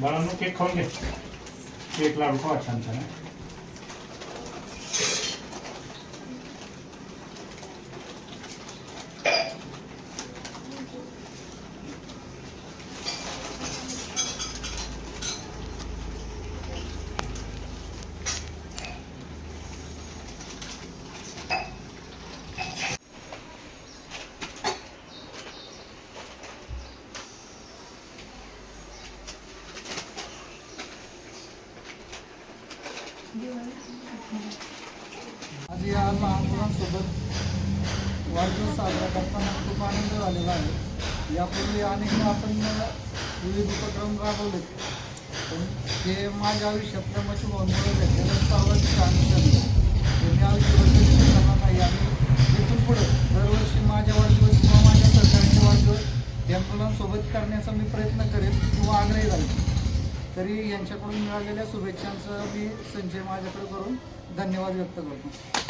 बाळांनो केक खाऊन घे. केक लाडू खावा छान छान आज या लहान मुलांसोबत वाढदिवस साजरा करताना खूप आनंद झालेला आहे. यापूर्वी अनेकदा आपण विविध उपक्रम राबवले. पण ते माझ्या आयुष्यातल्या मशूभावांमुळे भेटलेलं सर्वाधिक आनंद हे मी आयुष्यभर करणार नाही. आणि इथून पुढे दरवर्षी माझ्या वाढदिवस किंवा माझ्या सरकारचे वाढदिवस या मुलांसोबत करण्याचा मी प्रयत्न करेन किंवा आग्रही राहील तरी यांच्याकडून मिळालेल्या शुभेच्छांचं मी संजय माझ्याकडे करून धन्यवाद व्यक्त करतो.